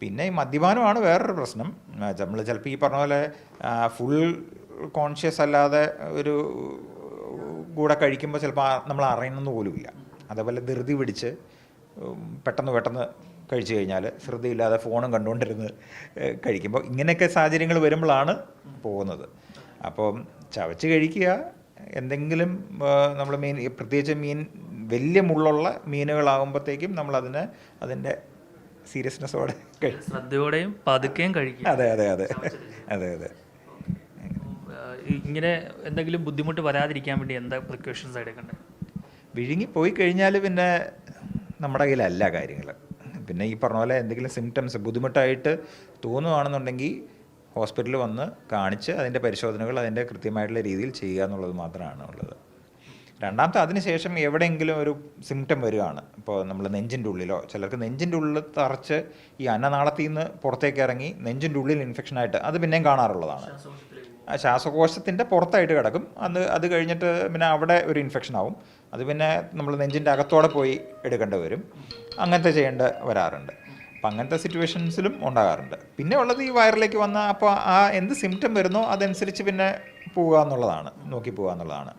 പിന്നെ ഈ മദ്യപാനമാണ് വേറൊരു പ്രശ്നം. നമ്മൾ ചിലപ്പോൾ ഈ പറഞ്ഞ പോലെ ഫുൾ കോൺഷ്യസ് അല്ലാതെ ഒരു കൂടെ കഴിക്കുമ്പോൾ ചിലപ്പോൾ നമ്മൾ അറിയണമെന്ന് പോലുമില്ല അതേപോലെ ധൃതി പിടിച്ച് പെട്ടെന്ന് പെട്ടെന്ന് കഴിച്ചു കഴിഞ്ഞാൽ ശ്രദ്ധയില്ലാതെ ഫോണും കണ്ടുകൊണ്ടിരുന്ന് കഴിക്കുമ്പോൾ ഇങ്ങനെയൊക്കെ സാഹചര്യങ്ങൾ വരുമ്പോഴാണ് പോകുന്നത്. അപ്പം ചവച്ച് കഴിക്കുക എന്തെങ്കിലും നമ്മൾ മീൻ പ്രത്യേകിച്ച് മീൻ വലിയ മുള്ളുള്ള മീനുകളാകുമ്പോഴത്തേക്കും നമ്മളതിനെ അതിന്റെ സീരിയസ്നെസ്സോടെ ശ്രദ്ധയോടെയും പതുക്കെയും കഴിക്കും അതെ അതെ അതെ. അതെ അതെ. ഇങ്ങനെ എന്തെങ്കിലും ബുദ്ധിമുട്ട് വരാതിരിക്കാൻ വേണ്ടി എന്താ പ്രിക്കോഷൻസ് എടുക്കേണ്ടത് വിഴുങ്ങി പോയി കഴിഞ്ഞാൽ പിന്നെ നമ്മുടെ കയ്യിലല്ല കാര്യങ്ങൾ. പിന്നെ ഈ പറഞ്ഞ പോലെ എന്തെങ്കിലും സിംറ്റംസ് ബുദ്ധിമുട്ടായിട്ട് തോന്നുകയാണെന്നുണ്ടെങ്കിൽ ഹോസ്പിറ്റലിൽ വന്ന് കാണിച്ച് അതിന്റെ പരിശോധനകൾ അതിന്റെ കൃത്യമായിട്ടുള്ള രീതിയിൽ ചെയ്യുക എന്നുള്ളത് മാത്രമാണ് ഉള്ളത്. രണ്ടാമത്തെ അതിനുശേഷം എവിടെയെങ്കിലും ഒരു സിംറ്റം വരികയാണ് ഇപ്പോൾ നമ്മൾ നെഞ്ചിന്റെ ഉള്ളിലോ ചിലർക്ക് നെഞ്ചിന്റെ ഉള്ളിൽ തറച്ച് ഈ അന്നനാളത്തിൽ നിന്ന് പുറത്തേക്ക് ഇറങ്ങി നെഞ്ചിന്റെ ഉള്ളിൽ ഇൻഫെക്ഷനായിട്ട് അത് പിന്നെയും കാണാറുള്ളതാണ്. ശ്വാസകോശത്തിന്റെ പുറത്തായിട്ട് കിടക്കും. അത് അത് കഴിഞ്ഞിട്ട് പിന്നെ അവിടെ ഒരു ഇൻഫെക്ഷൻ ആവും. അത് പിന്നെ നമ്മൾ നെഞ്ചിന്റെ അകത്തോടെ പോയി എടുക്കേണ്ടി വരും. അങ്ങനത്തെ ചെയ്യേണ്ട വരാറുണ്ട്. അപ്പം അങ്ങനത്തെ സിറ്റുവേഷൻസിലും ഉണ്ടാകാറുണ്ട്. പിന്നെ ഉള്ളത് ഈ വയറിലേക്ക് വന്ന അപ്പോൾ ആ എന്ത് സിംറ്റം വരുന്നോ അതനുസരിച്ച് പിന്നെ പോവുക എന്നുള്ളതാണ് നോക്കി പോവുക എന്നുള്ളതാണ്